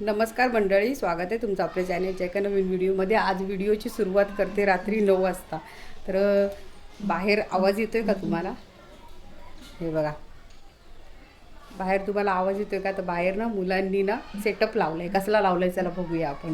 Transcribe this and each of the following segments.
नमस्कार मंडळी स्वागत आहे तुमचं आपल्या चॅनलच्या एका नवीन व्हिडिओमध्ये आज व्हिडिओची सुरुवात करते रात्री नऊ वाजता. तर बाहेर आवाज येतोय का तुम्हाला? हे बघा. बाहेर तुम्हाला आवाज येतोय का? तर बाहेर ना मुलांनी ना सेटअप लावलाय. कसला लावलाय? चला बघूया आपण.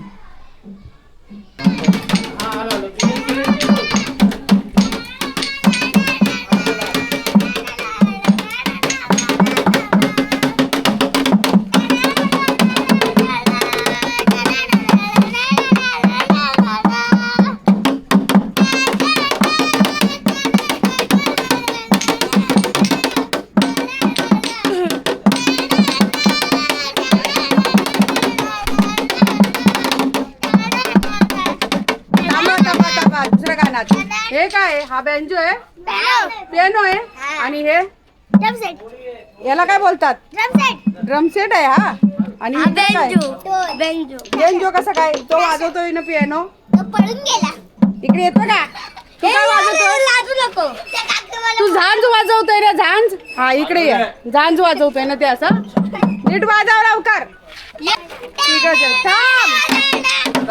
आहे? हा बेंजो आहे पियानो आहे आणि हे याला काय बोलतात ड्रम सेट आहे हा आणि बेंजो कसं काय तो वाजवतोय ना पियानो पळून गेला इकडे येतो का तू काय तू झांज वाजवतोय ना झांज हा इकडे ये झांज वाजवतोय ना ते असं नीट वाजव लवकर ठीक आहे थांब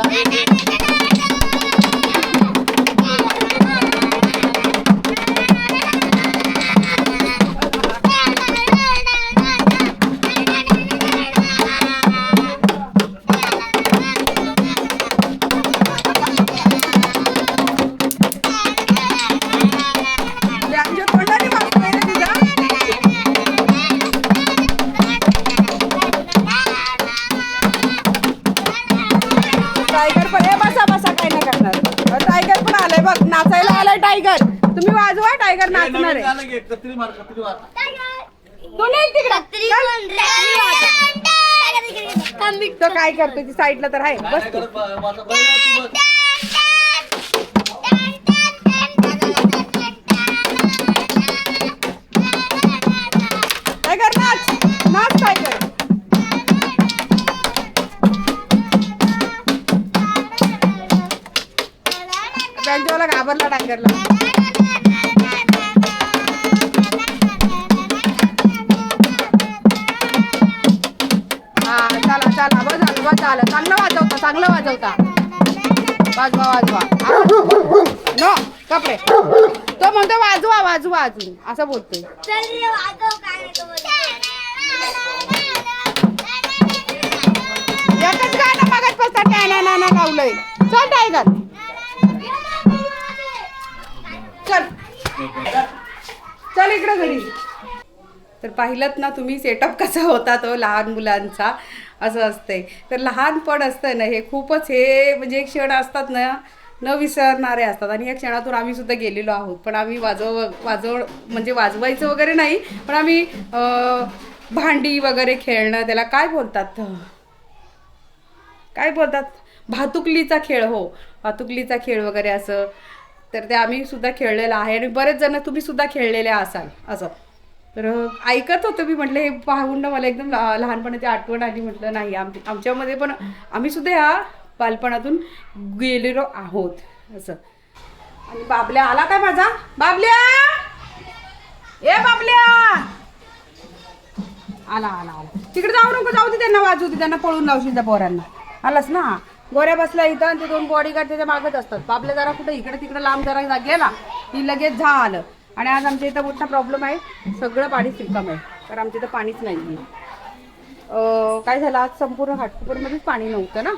बसा बसा काय नाही करणार? टायगर पण आलाय बघ नाचायला आलाय टायगर. तुम्ही वाजवा टायगर नाचणार आहे. तू नाही तिकडे. तो काय करतो ती साईडला तर आहे. बस तू. घाबरला डांगरला. हा चला चला बस झालं बस झालं. चांगलं वाजवता चांगलं वाजवता. वाजवा वाजवा. नो कपडे. तो म्हणतो वाजवा वाजवा अजून. असं बोलतोय. एकच गाणं मागत बसता टॅना नाना लावलंय चल टायगर. चल इकडे घरी. तर पाहिलं ना तुम्ही सेटअप कसा होता तो लहान मुलांचा? असं असतंय. तर लहानपण असतं ना हे खूपच हे म्हणजे क्षण असतात ना न विसरणारे असतात. आणि या क्षणातून आम्ही सुद्धा गेलेलो आहोत. पण आम्ही वाजव वाजव म्हणजे वाजवायचं वगैरे नाही पण आम्ही भांडी वगैरे खेळणं त्याला काय बोलतात? काय बोलतात? भातुकलीचा खेळ हो. भातुकलीचा खेळ वगैरे असं. तर ते आम्ही सुद्धा खेळलेलं आहे आणि बरेच जण तुम्ही सुद्धा खेळलेले असाल असं. तर ऐकत होतं मी म्हटलं हे पाहून ना मला एकदम लहा- लहानपणाची आठवण आली म्हटलं नाही आम आमच्यामध्ये पण आम्ही सुद्धा ह्या बालपणातून गेलेलो आहोत असं. आणि बाबल्या आला काय माझा? बाबल्या! ए बाबल्या! आला आला आला. तिकडे जाऊ नको जाऊ दे त्यांना वाजू दे त्यांना पळून लावशील त्या पोरांना. आलास ना? गोऱ्या बसल्या इथं आणि ते दोन बॉडीगार्ड त्याच्या मागत असतात. बाबल्या जरा कुठं इकडे तिकडे लांब जरा गेला की लगेच झा आलं आणि आज आमच्या इथं मोठा प्रॉब्लेम आहे. सगळं पाणी रिकाम आहे. तर आमच्या इथं पाणीच नाही आहे काय झालं? आज संपूर्ण घाटकोपरमध्येच पाणी नव्हतं ना?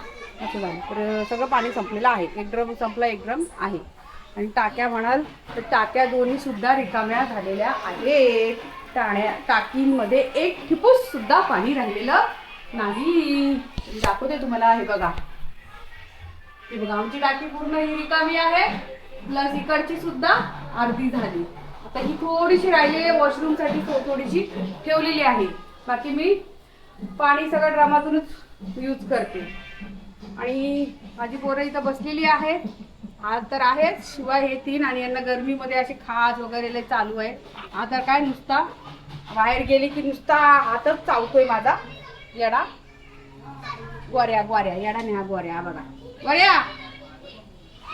असं झालं. तर सगळं पाणी संपलेलं आहे. एक ड्रम संपला एक ड्रम आहे. आणि टाक्या म्हणाल तर टाक्या दोन्ही सुद्धा रिकाम्या झालेल्या आहेत. टाण्या टाकींमध्ये एक ठिपूस सुद्धा पाणी राहिलेलं नाही. दाखवते तुम्हाला हे बघा. की बघा आमची टाकी पूर्ण ही रिकामी आहे. प्लस इकडची सुद्धा अर्धी झाली. आता ही थोडीशी राहिलेली आहे वॉशरूमसाठी थोडीशी ठेवलेली आहे. बाकी मी पाणी सगळं ड्रामातूनच यूज करते. आणि माझी पोरं इथं बसलेली आहे तर आहेच शिवाय हे तीन आणि यांना गरमीमध्ये असे खाज वगैरे लय चालू आहे. हा तर काय नुसता बाहेर गेली की नुसता हातच चावतोय माझा. येडा. गोऱ्या गोऱ्या येडा नाही हा गोऱ्या हा बघा. वर्या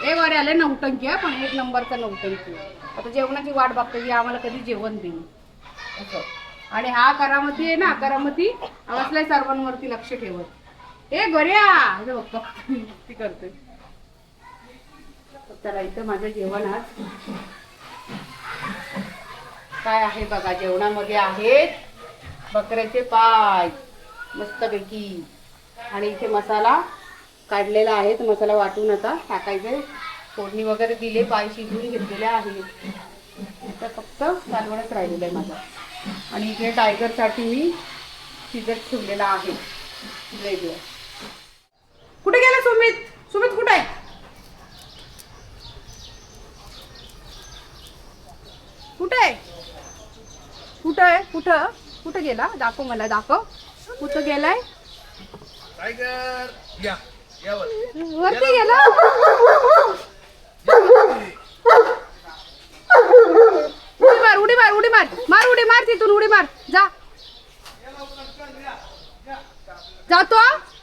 ए वर्या लय नौटंकी आहे पण एक नंबरचा नौटंकी आता जेवणाची वाट बघते की आम्हाला कधी जेवण देईल असं. आणि हा करामती आहे ना करामती असल्या सर्वांवरती लक्ष ठेवत. ए गोऱ्या हे बघ, ती करते. चला इथं माझं जेवण आज. काय आहे बघा जेवणामध्ये आहेत बकऱ्याचे पाय मस्तपैकी. आणि इथे मसाला काढलेला आहे तर मसाला वाटून आता टाकायचे फोडणी वगैरे दिले पाय शिजवून घेतलेल्या आहेत. आता फक्त चालवणच राहिलेलं आहे माझा. आणि इथे टायगरसाठी मी शिजत ठेवलेला आहे. वेगळं. कुठे गेला सुमित? सुमित कुठे आहे? कुठे आहे? कुठं आहे? कुठं? कुठं गेला? दाखव मला दाखव. कुठं गेलाय? टायगर या. वरती गेला. उडी मार उडी मार उडी मार. मार उडी मार तिथून उडी मार. जा. जातो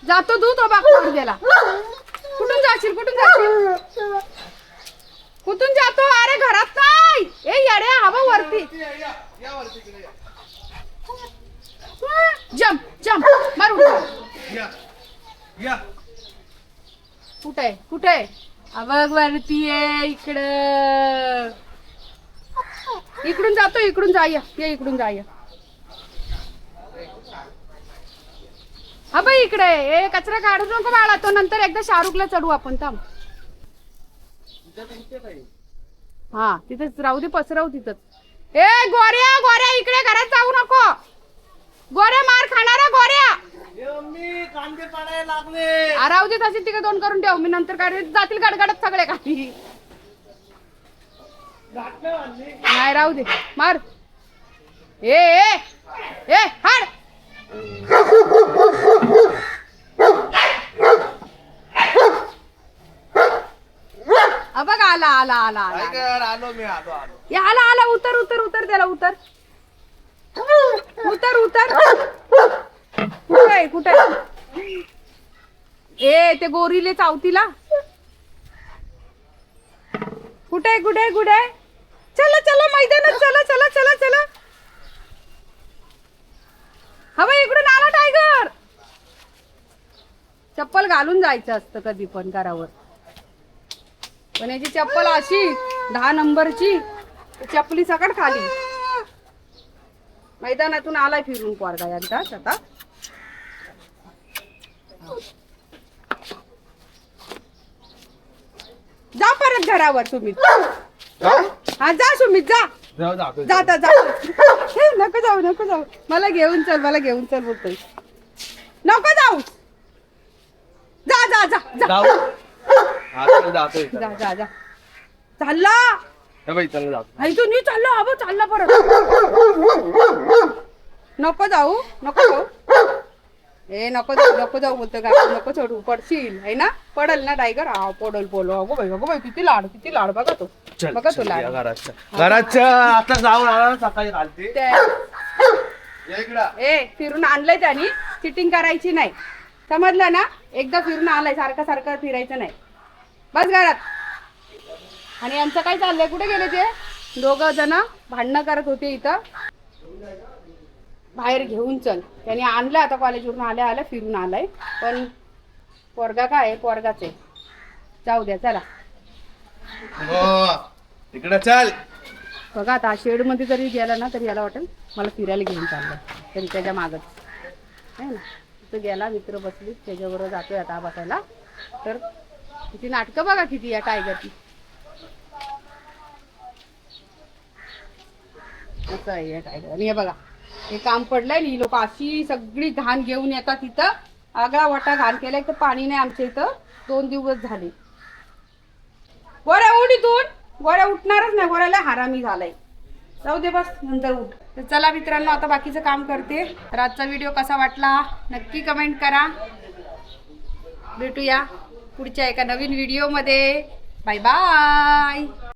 जातो तू तो बाग गेला. कुठून जाशील कुठून जाशील? कुठून जातो? अरे घरात नाही. ए येडे हवा वरती. जम जम मारू मार या या. कुठे आहे? कुठे आहे? हा बघ वरती आहे इकडं. इकडून जातो इकडून जाऊया. ये इकडून जाऊया. हा बाई इकडे. ए कचरा काढू नको बाळा. तो नंतर एकदा शाहरुखला चढू आपण. थांब. हा तिथेच राहू दे पसराव तिथंच. ए गोऱ्या गोऱ्या इकडे घरात जाऊ नको. गोऱ्या मार खाणारा गोऱ्या. मी कांदे पाडायला लागले. राहू दे तशी तिकडे दोन करून ठेव. मी नंतर काय जातील गडगडत सगळे काही. नाही राहू दे. मार. ए ए ए हाड. अ बघ आला आला आला आला आलो. मी आलो आलो. ये आला आला उतर उतर उतर त्याला उतर. उतर उतर. कुठे आहे, कुठे ए ते गोरीले चावतीला. कुठे कुठे कुठे आहे? चला चला मैदानात चला चला चला चला. हवं इकडून आला टायगर. चप्पल घालून जायचं असतं कधी पण घरावर. पण याची चप्पल अशी दहा नंबरची चप्पली सकट खाली. मैदानातून आलाय फिरून पोरगा यांचा आता. जा परत घरावर तुम्ही हा? जा सुमित जा. जाऊ जातो जाता जा हे, नको जाऊ नको जाऊ. मला घेऊन चल मला घेऊन चल बोलतोय. नको जाऊ. जा जा जा जा. जाऊ. जातोय. जा जा जा. चालला बाई चल जातो आई तू नी चालला अबो चालला परत. नको जाऊ नको जाऊ. ए नको जाऊ नको जाऊ बोलतो का नको चढू पडशील है ना? पडल ना टायगर हा पडल पोलो अगो बाई अगो बाई किती लाड किती लाड बघा तो. चल बघा तो चल, लाड. घराच्या आता जाऊन आला ना सकाळी घालते. ते- या इकडं. ए फिरून आणलंय त्यानी. चिटिंग करायची नाही. समजलं ना? एकदा फिरून आलाय सारखं सारखं फिरायचं नाही. बस घरात. आणि यांचं काय चाललंय? कुठे गेले ते? दोघं जण भांडणं करत होते इथं. बाहेर घेऊन चल. त्याने आणलं आता कॉलेजवरून आल्या आल्या फिरून आलाय. पण पोरगा काय आहे? पोरगाच आहे. जाऊ द्या चला. हो इकडं चल. बघा आता शेडमध्ये जरी गेला ना तरी याला वाटेल. मला फिरायला घेऊन चाललं तरी त्याच्या मागच आहे ना? तिथं गेला मित्र बसली त्याच्याबरोबर जातोय आता बसायला. तर किती नाटकं बघा किती या टायगरची. असं आहे आणि हे बघा हे काम पडलंय आणि ही लोक अशी सगळी घाण घेऊन येतात तिथं आगळा वाटा घाण केलाय तर पाणी नाही आमच्या इथं. दोन दिवस झाले. गोऱ्या उठ इथून गोऱ्या उठणारच नाही गोऱ्याला हारामी झालाय. जाऊ दे बस नंतर उठ. तर चला मित्रांनो आता बाकीचं काम करते. तर आजचा व्हिडिओ कसा वाटला नक्की कमेंट करा. भेटूया पुढच्या एका नवीन व्हिडिओमध्ये. Bye bye.